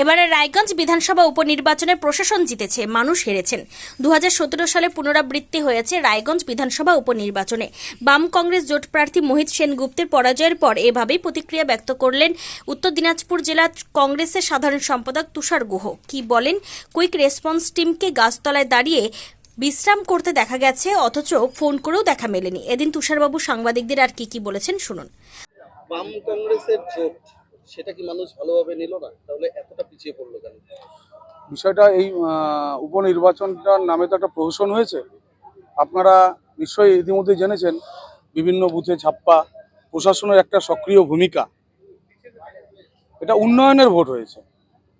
এবারে রায়গঞ্জ বিধানসভা উপনির্বাচনে প্রশাসন জিতেছে, মানুষ হেরেছেন। দু হাজার সতেরো সালে পুনরাবৃত্তি হয়েছে রায়গঞ্জ বিধানসভা উপনির্বাচনে। বাম কংগ্রেস জোট প্রার্থী মোহিত সেনগুপ্তের পরাজয়ের পর এভাবেই প্রতিক্রিয়া ব্যক্ত করলেন উত্তর দিনাজপুর জেলা কংগ্রেসের সাধারণ সম্পাদক তুষার গুহ। কি বলেন? কুইক রেসপন্স টিমকে গাছতলায় দাঁড়িয়ে বিশ্রাম করতে দেখা গেছে, অথচ ফোন করেও দেখা মেলেনি। এদিন তুষারবাবু সাংবাদিকদের আর কি কি বলেছেন শুনুন। বাম কংগ্রেসের জোট সেটা কি মানুষ ভালোভাবে নিল না? তাহলে এতটা পিছিয়ে পড়ল কেন? বিষয়টা এই উপনির্বাচনটার নামে তো একটা প্রহসন হয়েছে। আপনারা নিশ্চয়ই ইতিমধ্যে জেনেছেন, বিভিন্ন বুথে ছাপ্পা প্রশাসনের একটা সক্রিয় ভূমিকা। এটা উন্নয়নের ভোট হয়েছে।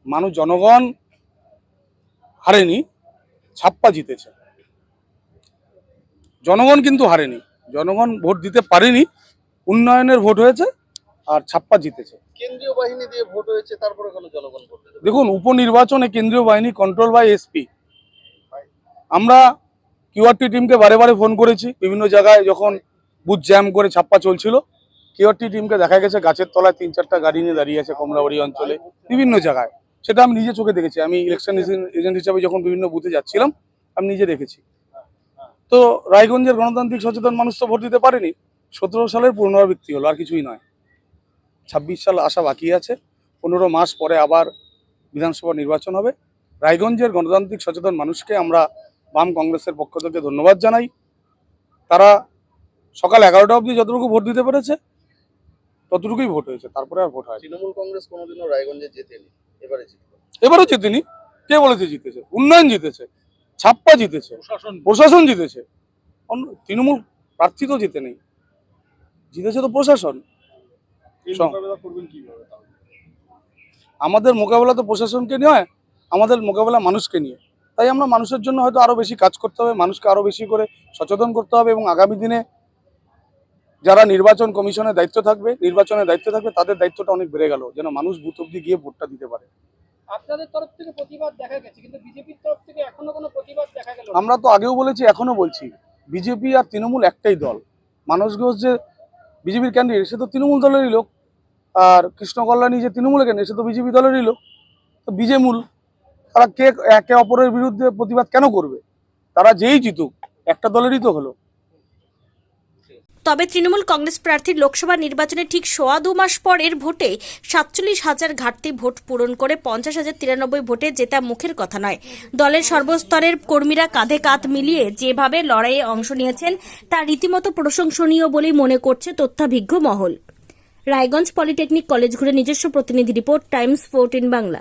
মানুষ, জনগণ হারেনি, ছাপ্পা জিতেছে। জনগণ কিন্তু হারেনি। জনগণ ভোট দিতে পারেনি। উন্নয়নের ভোট হয়েছে। আর ছাপ্পা জিতেছে। কেন্দ্রীয় বাহিনী দিয়ে ভোট হয়েছে তারপরে কেন জনগণ ভোট দেখুন উপনির্বাচনে কেন্দ্রীয় বাহিনী কন্ট্রোল বাই এসপি আমরা কিউআরটি টিমকে বারে বারে ফোন করেছি বিভিন্ন জায়গায় যখন বুথ জ্যাম করে ছাপ্পা চলছিল কিউআরটি টিমকে দেখা গেছে গাছের তলায় তিন চারটা গাড়ি নিয়ে দাঁড়িয়ে আছে কমলাবাড়ি অঞ্চলে বিভিন্ন জায়গায়। সেটা আমি নিজে চোখে দেখেছি। আমি ইলেকশন এজেন্ট হিসাবে যখন বিভিন্ন বুথে যাচ্ছিলাম আমি নিজে দেখেছি। তো রায়গঞ্জের গণতান্ত্রিক সচেতন মানুষ তো ভোট দিতে পারেনি সতেরো সালের পুনরাবৃত্তি হলো আর কিছুই নয়। ছাব্বিশ সাল আসা বাকি আছে। পনেরো মাস পরে আবার বিধানসভা নির্বাচন হবে। রায়গঞ্জের গণতান্ত্রিক সচেতন মানুষকে আমরা বাম কংগ্রেসের পক্ষ থেকে ধন্যবাদ জানাই। তারা সকাল এগারোটা অবধি যতটুকু ভোট দিতে পেরেছে ততটুকুই ভোট হয়েছে। তারপরে আর ভোট হয় তৃণমূল কংগ্রেস কোনোদিনও রায়গঞ্জে জেতেনি। এবারে জিতলো এবারও জিতেনি। কে বলেছে জিতেছে? উন্নয়ন জিতেছে ছাপ্পা জিতেছে প্রশাসন প্রশাসন জিতেছে। অন্য তৃণমূল প্রার্থী তো জিতে নেই জিতেছে তো প্রশাসন। আমাদের মোকাবেলা তো প্রশাসনকে নয় আমাদের মোকাবেলা মানুষকে নিয়ে। তাই আমরা মানুষের জন্য হয়তো আরও বেশি কাজ করতে হবে মানুষকে আরও বেশি করে সচেতন করতে হবে এবং আগামী দিনে যারা নির্বাচন কমিশনের দায়িত্ব থাকবে নির্বাচনের দায়িত্ব থাকবে তাদের দায়িত্বটা অনেক বেড়ে গেল যেন মানুষ বুথ অব্দি গিয়ে ভোটটা দিতে পারে। আপনাদের তরফ থেকে প্রতিবাদ দেখা গেছে কিন্তু বিজেপির তরফ থেকে এখনও কোনো প্রতিবাদ দেখা গেল আমরা তো আগেও বলেছি এখনও বলছি বিজেপি আর তৃণমূল একটাই দল। ঘোষ যে বিজেপির ক্যান্ডিডেট সে তো তৃণমূল দলেরই লোক। আর কৃষ্ণ কল্যাণী যে তৃণমূলের ক্যান্ডিডেট সে তো বিজেপি দলেরই লোক। তো বিজেমূল, তারা কে, একে অপরের বিরুদ্ধে প্রতিবাদ কেন করবে? তারা যেই জিতুক, একটা দলেরই তো হলো। তবে তৃণমূল কংগ্রেস প্রার্থীর লোকসভা নির্বাচনে ঠিক সোয়া দু মাস পর এর ভোটে সাতচল্লিশ হাজার ঘাটতি ভোট পূরণ করে পঞ্চাশ হাজার তিরানব্বই ভোটে জেতা মুখের কথা নয়। দলের সর্বস্তরের কর্মীরা কাঁধে কাঁধ মিলিয়ে যেভাবে লড়াইয়ে অংশ নিয়েছেন, তা রীতিমতো প্রশংসনীয় বলেই মনে করছে তথ্যাভিজ্ঞ মহল। রায়গঞ্জ পলিটেকনিক কলেজ ঘুরে নিজস্ব প্রতিনিধি report, Times fourteen Bangla.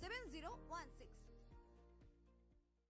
seven zero one six